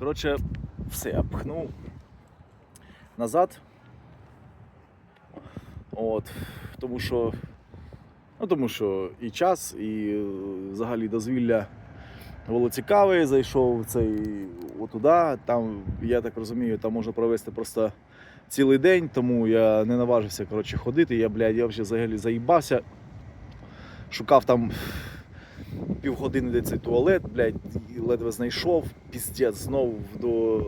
Коротше, все, я пхнув назад. От, тому що, ну, тому що і час, і е, взагалі дозвілля було цікаве. Зайшов цей отуда. Там, я так розумію, там можна провести просто цілий день, тому я не наважився коротше, ходити. Я, блядь, я вже взагалі заїбався. Шукав там півгодини де цей туалет, блядь, і ледве знайшов. Піздець, знову до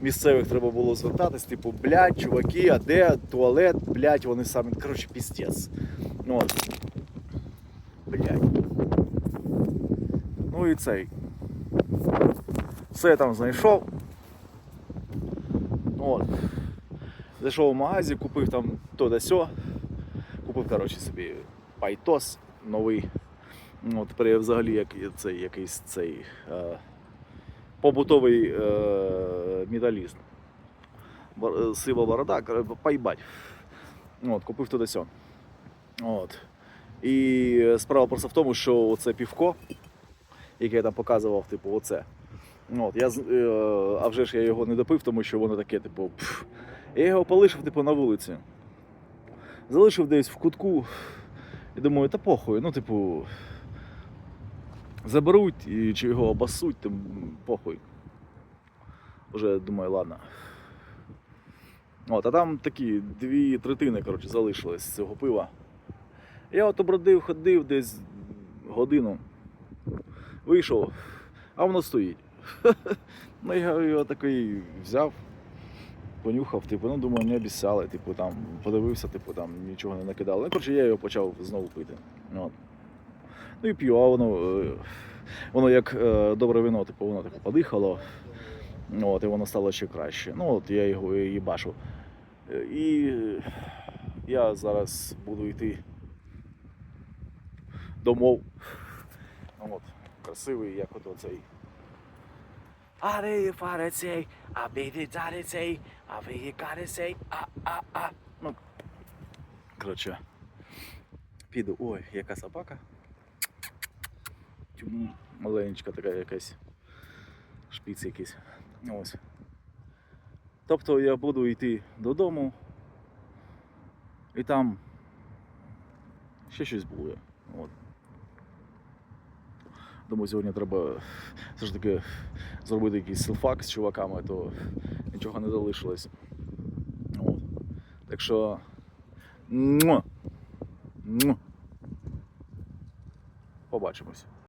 місцевих треба було звертатись, типу, блядь, чуваки, а де туалет, блядь, вони самі. Коротше, піздець. Ну, От. Блядь. Ну і цей. Все я там знайшов. От. Зайшов в магазі, купив там то да сьо. Купив, коротше, собі пайтос новий. Ну, тепер я взагалі як цей якийсь цей е, побутовий е, металіст. Е, Сива борода, поїбать. Ну, От, купив туди сьо. От. І справа просто в тому, що оце півко, яке я там показував, типу, оце. Ну, От, я, е, а вже ж я його не допив, тому що воно таке, типу, пф. я його полишив типу, на вулиці. Залишив десь в кутку. І думаю, та похуй, ну, типу, заберуть і чи його обасуть, там похуй. Уже думаю, ладно. От, а там такі дві третини, коротше, залишились з цього пива. Я от обродив, ходив десь годину, вийшов, а воно стоїть. Ну я його такий взяв, понюхав, типу, ну думаю, не обіцяли, типу там подивився, типу там нічого не накидали. Ну, коротше, я його почав знову пити. От. Ну і п'ю, а воно, е, воно як е, добре вино, типу, воно типу, подихало, от, і воно стало ще краще. Ну от я його і їбашу. Е, І я зараз буду йти домов. От, красивий, як от оцей. Ари фарицей, а біді царицей, а ви карицей, а а а. Ну, коротше, піду. Ой, яка собака. Маленька така якась. Шпіц якийсь. Ось. Тобто я буду йти додому. І там ще щось буде. От. Думаю, сьогодні треба все ж таки зробити якийсь селфак з чуваками, то нічого не залишилось. От. Так що. Побачимось.